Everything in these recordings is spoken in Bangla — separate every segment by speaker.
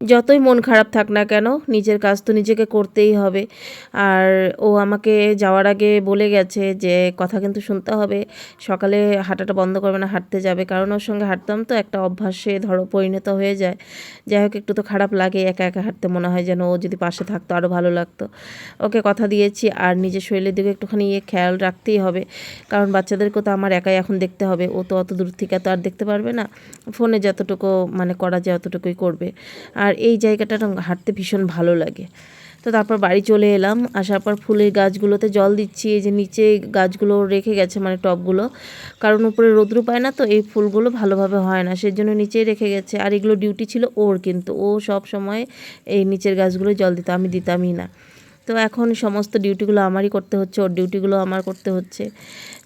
Speaker 1: যতই মন খারাপ থাক না কেন, নিজের কাজ তো নিজেকে করতেই হবে। আর ও আমাকে যাওয়ার আগে বলে গেছে যে, কথা কিন্তু শুনতে হবে। সকালে হাঁটাটা বন্ধ করবে না, হাঁটতে যাবে। কারণ ওর সঙ্গে হাঁটতাম তো একটা অভ্যাসে ধরো পরিণত হয়ে যায়। যাই হোক, একটু তো খারাপ লাগে, একা একা হাঁটতে মনে হয় যেন ও যদি পাশে থাকতো আরও ভালো লাগতো। ওকে কথা দিয়েছি, আর নিজের শরীরের দিকে একটুখানি ইয়ে খেয়াল রাখতেই হবে। কারণ বাচ্চাদেরকেও তো আমার একাই এখন দেখতে হবে। ও তো অত দূর থেকে তো আর দেখতে পারবে না। ফোনে যতটুকু মানে করা যায়, অতটুকুই করবে। আর এই জায়গাটা হাঁটতে ভীষণ ভালো লাগে। তো তারপর বাড়ি চলে এলাম, আসার পর ফুলের গাছগুলোতে জল দিচ্ছি, এই যে নিচে গাছগুলো রেখে গেছে মানে টবগুলো কারণ উপরে রোদ্রু পায় না তো, এই ফুলগুলো ভালোভাবে হয় না সেই জন্য নিচেই রেখে গেছে। আর এগুলো ডিউটি ছিল ওর কিন্তু, ও সব সময় এই নিচের গাছগুলো জল দিত, আমি দিতামই না। তো এখন সমস্ত ডিউটিগুলো আমারই করতে হচ্ছে, ওর ডিউটিগুলো আমার করতে হচ্ছে।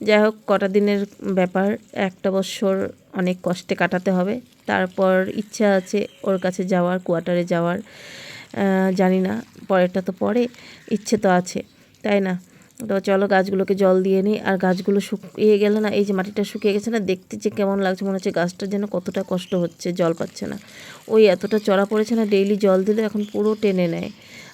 Speaker 1: যাই হোক, কটা দিনের ব্যাপার, একটা বছর অনেক কষ্টে কাটাতে হবে। তারপর ইচ্ছা আছে ওর কাছে যাওয়ার, কোয়ার্টারে যাওয়ার জানি না, পরেরটা তো পরে, ইচ্ছে তো আছে, তাই না? তো চলো গাছগুলোকে জল দিয়ে নিই, আর গাছগুলো শুকিয়ে গেলে না, এই যে মাটিটা শুকিয়ে গেছে না, দেখতে যে কেমন লাগছে, মনে হচ্ছে গাছটার যেন কতটা কষ্ট হচ্ছে, জল পাচ্ছে না। ওই এতটা চড়া পড়েছে না ডেইলি জল দিলে এখন পুরো টেনে নেয়।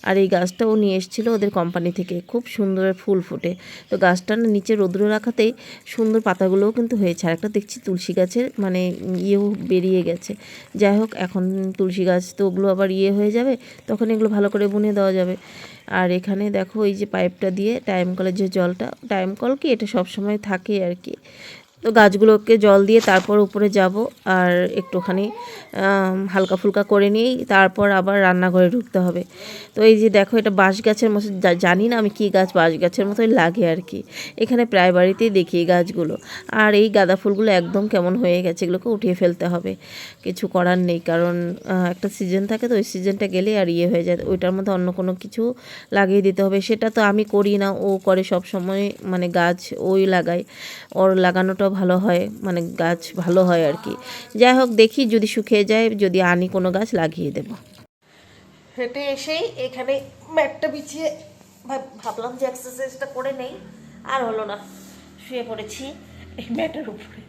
Speaker 1: আর এই গাছটাও নিয়ে এসেছিল ওদের কোম্পানি থেকে। খুব সুন্দর ফুল ফোটে। তো গাছটা নিচে রৌদ্র রাখাতেই সুন্দর পাতাগুলোও কিন্তু হয়েছে। আর একটা দেখছি তুলসী গাছের মানে ইয়েও বেরিয়ে গেছে। যাই হোক, এখন তুলসী গাছ তো ওগুলো আবার ইয়ে হয়ে যাবে, তখন এগুলো ভালো করে বুনে দেওয়া যাবে। আর এখানে দেখো এই যে পাইপটা দিয়ে টাইম কলের যে জলটা টাইম কল কি? এটা সব সময় থাকে আর কি। তো গাছগুলোকে জল দিয়ে তারপর উপরে যাব আর একটুখানি হালকা ফুলকা করে নিয়েই তারপর আবার রান্নাঘরে ঢুকতে হবে। তো এই যে দেখো এটা বাঁশ গাছের মতো জানি না আমি কী গাছ বাঁশ গাছের মতোই লাগে আর কি। এখানে প্রায় বাড়িতেই দেখি এই গাছগুলো। আর এই গাঁদা ফুলগুলো একদম কেমন হয়ে গেছে এগুলোকে উঠিয়ে ফেলতে হবে। কিছু করার নেই কারণ একটা সিজন থাকে তো ওই সিজনটা গেলে আর ইয়ে হয়ে যায়। ওইটার মধ্যে অন্য কোনো কিছু লাগিয়ে দিতে হবে। সেটা তো আমি করি না। ও করে সব সময় মানে গাছ ওই লাগায়। ওর লাগানোটাও ভালো হয় মানে গাছ ভালো হয় আর কি। যাই হোক, দেখি যদি শুকিয়ে যায়, যদি আনি কোনো গাছ, লাগিয়ে দেবো। হেঁটে এসেই এখানে ম্যাটটা বিছিয়ে ভাব- ভাবলাম যে এক্সারসাইজটা করে নেই, আর হলো না। শুয়ে পড়েছি এই ম্যাটের উপরে।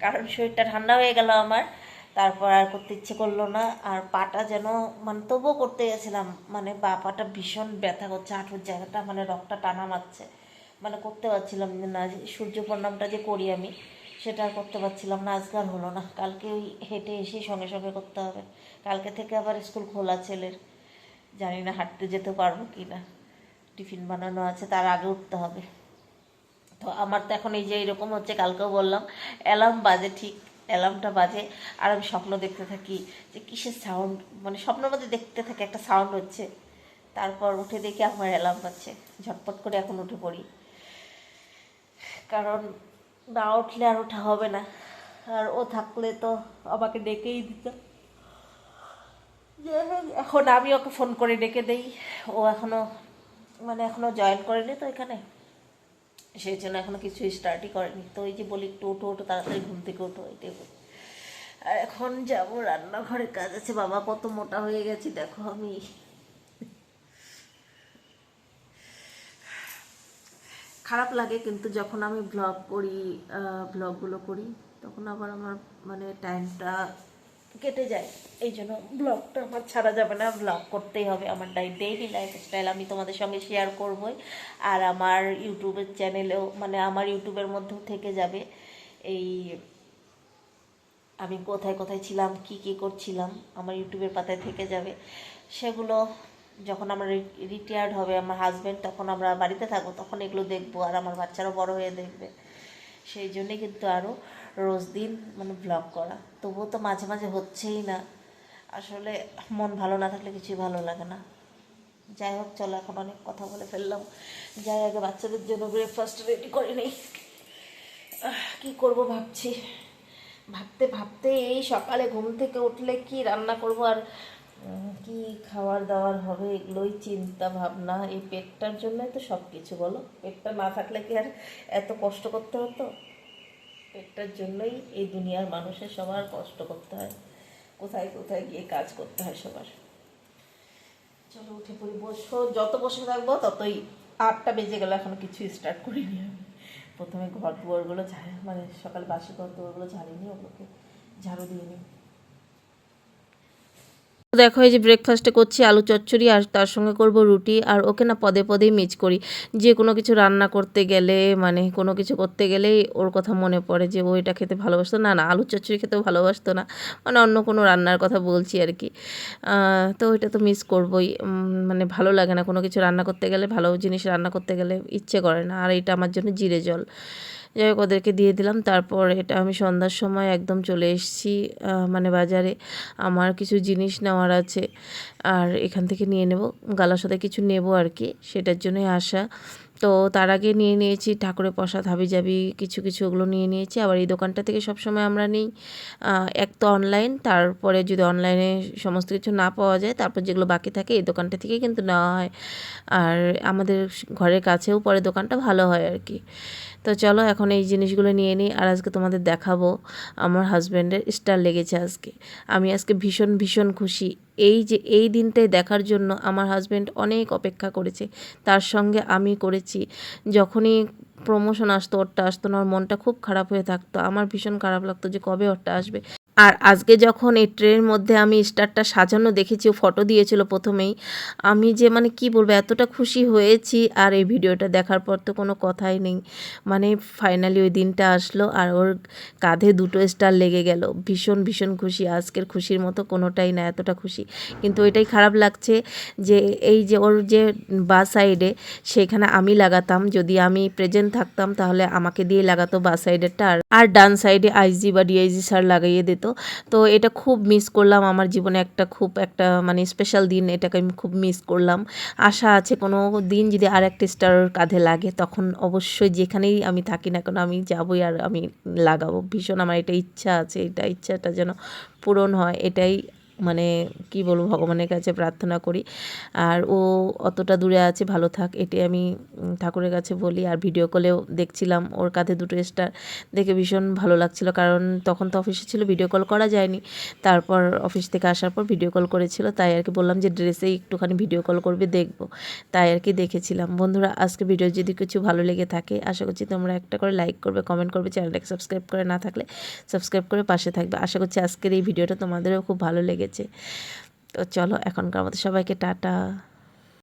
Speaker 1: কারণ শরীরটা ঠান্ডা হয়ে গেল আমার। তারপর আর করতে ইচ্ছে করল না। আর পাটা যেন মানে তবুও করতে গেছিলাম। মানে বা পাটা ভীষণ ব্যথা করছে হাঁটুর জায়গাটা মানে রক্তটা টানা মারছে। মানে করতে পারছিলাম না সূর্য প্রণামটা যে করি আমি, সেটা আর করতে পারছিলাম না, আজকে আর হলো না। কালকে ওই হেঁটে এসেই সঙ্গে সঙ্গে করতে হবে। কালকে থেকে আবার স্কুল খোলা ছেলের। জানি না হাঁটতে যেতে পারব কি না। টিফিন বানানো আছে, তার আগে উঠতে হবে। তো আমার তো এখন এই যে এরকম হচ্ছে, কালকেও বললাম, অ্যালার্ম বাজে ঠিক, অ্যালার্মটা বাজে। আর আমি স্বপ্ন দেখতে থাকি যে কিসের সাউন্ড মানে স্বপ্নের মধ্যে দেখতে থাকি, একটা সাউন্ড হচ্ছে। তারপর উঠে দেখি আমার অ্যালার্ম বাজছে। ঝটপট করে এখন উঠে পড়ি। কারণ না উঠলে আর ওঠা হবে না। আর ও থাকলে তো আমাকে ডেকেই দিত। এখন আমি ওকে ফোন করে ডেকে দেই। ও এখনও মানে এখনও জয়েন করেনি তো এখানে। সেই জন্য এখনও কিছু স্টার্টই করেনি। তো ওই যে বলি একটু ওঠো ওঠো, তাড়াতাড়ি ঘুম থেকে ওঠো, এটাই বলি। আর এখন যাব, রান্নাঘরে কাজ আছে। বাবা কত মোটা হয়ে গেছি, দেখো আমি। খারাপ লাগে, কিন্তু যখন আমি ব্লগ করি ব্লগগুলো করি, তখন আবার আমার মানে টাইমটা কেটে যায়। এই জন্য ব্লগটা আমার ছাড়া যাবে না। ব্লগ করতেই হবে আমার ডেইলি লাইফস্টাইল আমি তোমাদের সঙ্গে শেয়ার করবই। আর আমার ইউটিউবের চ্যানেলেও মানে আমার ইউটিউবের মধ্যেও থেকে যাবে। এই আমি কোথায় কোথায় ছিলাম, কি কি করছিলাম, আমার ইউটিউবের পাতায় থেকে যাবে। সেগুলো যখন আমরা রিটায়ার্ড হবে, আমার হাজব্যান্ড তখন আমরা বাড়িতে থাকব, তখন এগুলো দেখব, আর আমার বাচ্চারা বড় হয়ে দেখবে। সেই জন্যে কিন্তু আরও রোজ দিন মানে ব্লগ করা। তবুও তো মাঝে মাঝে হচ্ছেই না। আসলে মন ভালো না থাকলে কিছুই ভালো লাগে না। যাই হোক, চলো এখন অনেক কথা বলে ফেললাম। যাই আগে বাচ্চাদের জন্য ব্রেকফাস্ট রেডি করে নেই। কি করব ভাবছি। ভাবতে ভাবতে এই সকালে ঘুম থেকে উঠলে কি রান্না করব আর কি খাওয়ার দাওয়ার হবে এগুলোই চিন্তা ভাবনা। এই পেটটার জন্যই তো সব কিছু বলো। পেটটা না থাকলে কি আর এত কষ্ট করতে হতো? পেটটার জন্যই এই দুনিয়ার মানুষের সবার কষ্ট করতে হয়। কোথায় কোথায় গিয়ে কাজ করতে হয় সবার। চলো উঠে পড়ি, বসো। যত বসে থাকব ততই আটটা বেজে গেল, এখনও কিছু স্টার্ট করিনি আমি। প্রথমে ঘর দুয়ারগুলো মানে সকাল বাসি ঘর দুয়ারগুলো ঝাড়িনি, ওগুলোকে ঝাড়ু দিয়ে নিই। দেখো, এই যে ব্রেকফাস্টে করছি আলু চচ্চড়ি আর তার সঙ্গে করব রুটি। আর ওকে না পদে পদেই মিচ করি। যে কোনো কিছু রান্না করতে গেলে মানে কোনো কিছু করতে গেলেই ওর কথা মনে পড়ে যে, ও এটা খেতে ভালোবাসতো। না না, আলু চচ্চড়ি খেতেও ভালোবাসতো না। মানে অন্য কোনো রান্নার কথা বলছি আর কি। তো ওইটা তো মিস করবই। মানে ভালো লাগে না কোনো কিছু রান্না করতে গেলে, ভালো জিনিস রান্না করতে গেলে ইচ্ছে করে না। আর এটা আমার জন্য জিরে জল। যাই হোক, ওদেরকে দিয়ে দিলাম। তারপর এটা আমি সন্ধ্যার সময় একদম চলে এসেছি মানে বাজারে। আমার কিছু জিনিস নেওয়ার আছে, আর এখান থেকে নিয়ে নেব। গালার সাথে কিছু নেব আর কি, সেটার জন্যই আসা। তো তার আগে নিয়ে নিয়েছি ঠাকুরের প্রসাদ হাবি জাবি কিছু কিছু ওগুলো নিয়ে নিয়েছি। আবার এই দোকানটা থেকে সবসময় আমরা নিই এক তো অনলাইন তারপরে যদি অনলাইনে সমস্ত কিছু না পাওয়া যায়, তারপর যেগুলো বাকি থাকে এই দোকানটা থেকেই কিন্তু নেওয়া হয়। আর আমাদের ঘরের কাছেও পরে দোকানটা ভালো হয় আর কি। তো চলো এখন এই জিনিসগুলো নিয়ে নিই আর আজকে তোমাদের দেখাবো আমার হাজব্যান্ডের স্টার লেগেছে আজকে। আমি আজকে ভীষণ ভীষণ খুশি। এই যে, এই দিনটাই দেখার জন্য আমার হাজব্যান্ড অনেক অপেক্ষা করেছে। তার সঙ্গে আমি করেছি। যখনই প্রমোশন আসতো, ওরটা আসতো না, ওর মনটা খুব খারাপ হয়ে থাকতো। আমার ভীষণ খারাপ লাগতো যে কবে ওরটা আসবে। আর আজকে যখন এই ট্রেনের মধ্যে আমি স্টারটা সাজানো দেখেছি, ও ফটো দিয়েছিল প্রথমেই, আমি যে মানে কি বলব, এতটা খুশি হয়েছি আর এই ভিডিওটা দেখার পর তো কোনো কথাই নেই। মানে ফাইনালি ওই দিনটা আসলো আর ওর কাঁধে দুটো স্টার লেগে গেল। ভীষণ ভীষণ খুশি। আজকের খুশির মতো কোনোটাই না এতটা খুশি। কিন্তু ওইটাই খারাপ লাগছে যে এই যে ওর যে বা সাইডে সেখানে আমি লাগাতাম। যদি আমি প্রেজেন্ট থাকতাম তাহলে আমাকে দিয়ে লাগাতো বা সাইডেরটা আর আর ডান সাইডে আইজি বা ডিআইজি স্যার লাগাইয়ে দিত। তো এটা খুব মিস করলাম। আমার জীবনে একটা খুব একটা মানে স্পেশাল দিন এটাকে আমি খুব মিস করলাম। আশা আছে কোনো দিন যদি আর একটা স্টার কাঁধে লাগে, তখন অবশ্যই যেখানেই আমি থাকি না কেন আমি যাবই আর আমি লাগাবো। ভীষণ আমার এটা ইচ্ছা আছে, এটা ইচ্ছাটা যেন পূরণ হয়, এটাই মানে কি বলব, ভগবানের কাছে প্রার্থনা করি। আর ও অতটা দূরে আছে, ভালো থাক, এটি আমি ঠাকুরের কাছে বলি। আর ভিডিও কলেও দেখছিলাম, ওর কাঁধে দুটো স্টার দেখে ভীষণ ভালো লাগছিল। কারণ তখন তো অফিসে ছিল ভিডিও কল করা যায়নি। তারপর অফিস থেকে আসার পর ভিডিও কল করেছিল। তাই আর কি বললাম যে ড্রেসেই একটুখানি ভিডিও কল করবে, দেখব। তাই আর কি দেখেছিলাম। বন্ধুরা, আজকে ভিডিও যদি কিছু ভালো লেগে থাকে, আশা করছি তোমরা একটা করে লাইক করবে কমেন্ট করবে চ্যানেলটাকে সাবস্ক্রাইব করে না থাকলে সাবস্ক্রাইব করে পাশে থাকবে। আশা করছি আজকের এই ভিডিওটা তোমাদেরও খুব ভালো লেগেছে। তো চলো এখনকার মতো সবাইকে টাটা।